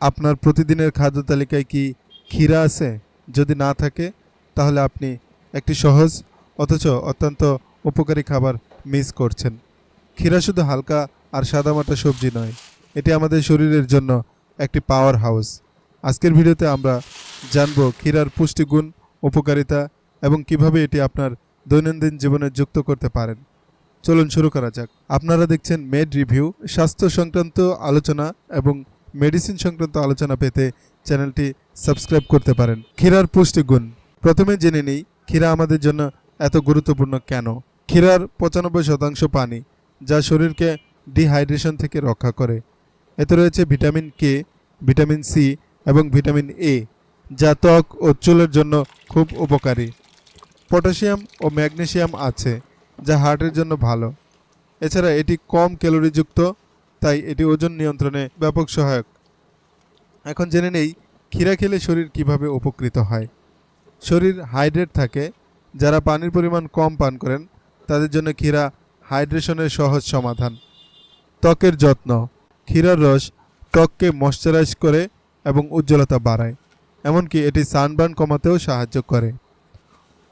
আপনার প্রতিদিনের খাদ্য তালিকায় কি ক্ষীরা আছে? যদি না থাকে, তাহলে আপনি একটি সহজ অথচ অত্যন্ত উপকারী খাবার মিস করছেন। ক্ষীরা শুধু হালকা আর সাদামাটা সবজি নয়, এটি আমাদের শরীরের জন্য একটি পাওয়ার হাউস আজকের ভিডিওতে আমরা জানব ক্ষীরার পুষ্টিগুণ, উপকারিতা এবং কীভাবে এটি আপনার দৈনন্দিন জীবনে যুক্ত করতে পারেন। চলুন শুরু করা যাক। আপনারা দেখছেন মেড রিভিউ স্বাস্থ্য সংক্রান্ত আলোচনা এবং মেডিসিন সংক্রান্ত আলোচনা পেতে চ্যানেলটি সাবস্ক্রাইব করতে পারেন। ক্ষীরার পুষ্টিগুণ প্রথমে জেনে নিই, ক্ষীরা আমাদের জন্য এত গুরুত্বপূর্ণ কেন? ক্ষীরার পঁচানব্বই শতাংশ পানি, যা শরীরকে ডিহাইড্রেশন থেকে রক্ষা করে। এতে রয়েছে ভিটামিন কে, ভিটামিন সি এবং ভিটামিন এ, যা ত্বক ও চুলের জন্য খুব উপকারী। পটাশিয়াম ও ম্যাগনেসিয়াম আছে, যা হার্টের জন্য ভালো। এছাড়া এটি কম ক্যালোরিযুক্ত তাই এটি ওজন নিয়ন্ত্রণে ব্যাপক সহায়ক। এখন জেনে নেই, ক্ষীরা খেলে শরীর কীভাবে উপকৃত হয়। শরীর হাইড্রেট থাকে, যারা পানির পরিমাণ কম পান করেন, তাদের জন্য ক্ষীরা হাইড্রেশনের সহজ সমাধান। ত্বকের যত্ন, ক্ষীরার রস ত্বককে ময়শ্চারাইজ করে এবং উজ্জ্বলতা বাড়ায়, এমনকি এটি সানবার্ন কমাতেও সাহায্য করে।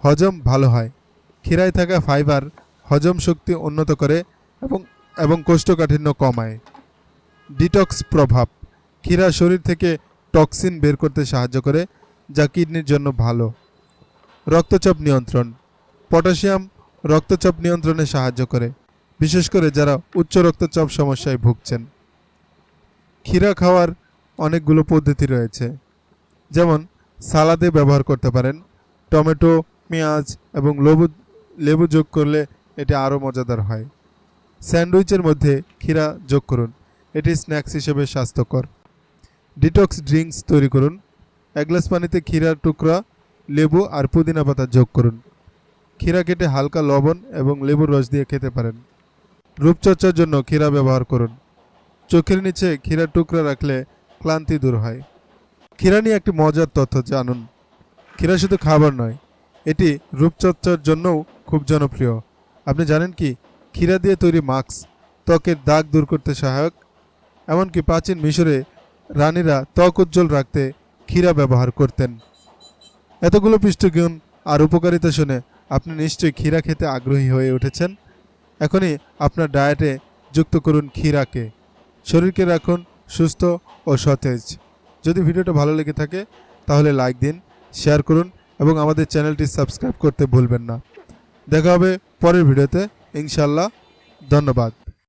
হজম ভালো হয়, ক্ষীরায় থাকা ফাইবার হজম শক্তি উন্নত করে এবং এবং কোষ্ঠকাঠিন্য কমায়। ডিটক্স প্রভাব। ক্ষীরা শরীর থেকে টক্সিন বের করতে সাহায্য করে, যা কিডনির জন্য ভালো। রক্তচাপ নিয়ন্ত্রণ। পটাশিয়াম রক্তচাপ নিয়ন্ত্রণে সাহায্য করে, বিশেষ করে যারা উচ্চ রক্তচাপ সমস্যায় ভুগছেন। ক্ষীরা খাওয়ার অনেকগুলো পদ্ধতি রয়েছে। যেমন, সালাদে ব্যবহার করতে পারেন, টমেটো, পেঁয়াজ এবং লেবু লেবু যোগ করলে এটি আরও মজাদার হয়। স্যান্ডউইচের মধ্যে ক্ষীরা যোগ করুন। এটি স্ন্যাক্স হিসেবে স্বাস্থ্যকর। ডিটক্স ড্রিঙ্কস তৈরি করুন। এক গ্লাস পানিতে ক্ষীরার টুকরা, লেবু আর পুদিনা পাতা যোগ করুন। ক্ষীরা কেটে হালকা লবণ এবং লেবুর রস দিয়ে খেতে পারেন। রূপচর্চার জন্য ক্ষীরা ব্যবহার করুন। চোখের নিচে ক্ষীরার টুকরা রাখলে ক্লান্তি দূর হয়। ক্ষীরা নিয়ে একটি মজার তথ্য জানুন। ক্ষীরা শুধু খাবার নয়, এটি রূপচর্চার জন্যও খুব জনপ্রিয়। আপনি জানেন কি? ক্ষীরা দিয়ে তৈরি মাস্ক ত্বকের দাগ দূর করতে সহায়ক। এমনকি প্রাচীন মিশরে রানীরা ত্বক উজ্জ্বল রাখতে ক্ষীরা ব্যবহার করতেন। এতগুলো পৃষ্ঠগুণ আর উপকারিতা শুনে আপনি নিশ্চয়ই ক্ষীরা খেতে আগ্রহী হয়ে উঠেছেন। এখনই আপনার ডায়েটে যুক্ত করুন ক্ষীরাকে। শরীরকে রাখুন সুস্থ ও সতেজ। যদি ভিডিওটা ভালো লেগে থাকে, তাহলে লাইক দিন, শেয়ার করুন এবং আমাদের চ্যানেলটি সাবস্ক্রাইব করতে ভুলবেন না। দেখা হবে পরের ভিডিওতে। ইনশাল্লাহ ধন্যবাদ।